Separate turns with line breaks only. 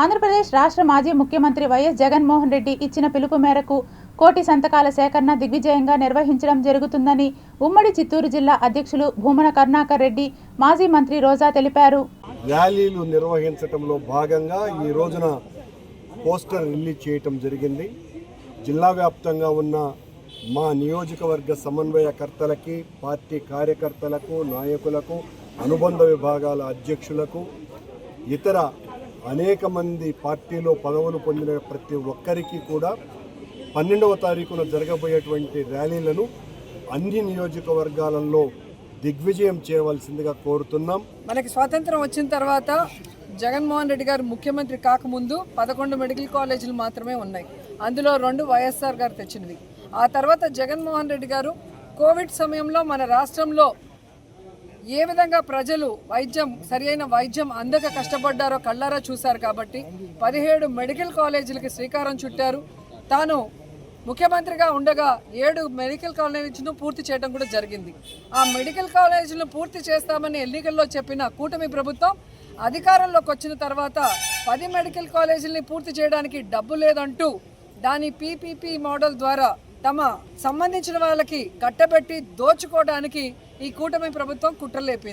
ఆంధ్రప్రదేశ్ రాష్ట్ర మాజీ ముఖ్యమంత్రి వైఎస్ జగన్మోహన్ రెడ్డి ఇచ్చిన పిలుపు మేరకు కోటి సంతకాల సేకరణ దిగ్విజయంగా నిర్వహించడం జరుగుతుందని ఉమ్మడి చిత్తూరు జిల్లా అధ్యక్షులు భూమన కరుణాకర్ రెడ్డి మాజీ మంత్రి రోజా తెలిపారు.
ర్యాలీలు నిర్వహించటంలో భాగంగా ఈ రోజున పోస్టర్ రిలీజ్ చేయటం జరిగింది. జిల్లా వ్యాప్తంగా ఉన్న మా నియోజకవర్గ సమన్వయకర్తలకి పార్టీ కార్యకర్తలకు నాయకులకు అనుబంధ విభాగాల అధ్యక్షులకు ఇతర అనేక మంది పార్టీలో పదవులు పొందిన ప్రతి ఒక్కరికి కూడా పన్నెండవ తారీఖున జరగబోయేటువంటి ర్యాలీలను అన్ని నియోజకవర్గాలలో దిగ్విజయం చేయవలసిందిగా కోరుతున్నాం.
మనకి స్వాతంత్రం వచ్చిన తర్వాత జగన్మోహన్ రెడ్డి గారు ముఖ్యమంత్రి కాకముందు పదకొండు మెడికల్ కాలేజీలు మాత్రమే ఉన్నాయి. అందులో రెండు వైఎస్ఆర్ గారు తెచ్చినవి. ఆ తర్వాత జగన్మోహన్ రెడ్డి గారు కోవిడ్ సమయంలో మన రాష్ట్రంలో ఏ విధంగా ప్రజలు వైద్యం సరియైన వైద్యం అందక కష్టపడ్డారో కళ్ళారా చూశారు కాబట్టి పదిహేడు మెడికల్ కాలేజీలకి శ్రీకారం చుట్టారు. తాను ముఖ్యమంత్రిగా ఉండగా ఏడు మెడికల్ కాలేజీలను పూర్తి చేయడం కూడా జరిగింది. ఆ మెడికల్ కాలేజీలను పూర్తి చేస్తామని ఎన్నికల్లో చెప్పిన కూటమి ప్రభుత్వం అధికారంలోకి వచ్చిన తర్వాత పది మెడికల్ కాలేజీలని పూర్తి చేయడానికి డబ్బు లేదంటూ దాని పీపీపీ మోడల్ ద్వారా తమ సంబంధించిన వాళ్ళకి కట్టబెట్టి దోచుకోవడానికి ఈ కూటమి ప్రభుత్వం కుట్రలేపింది.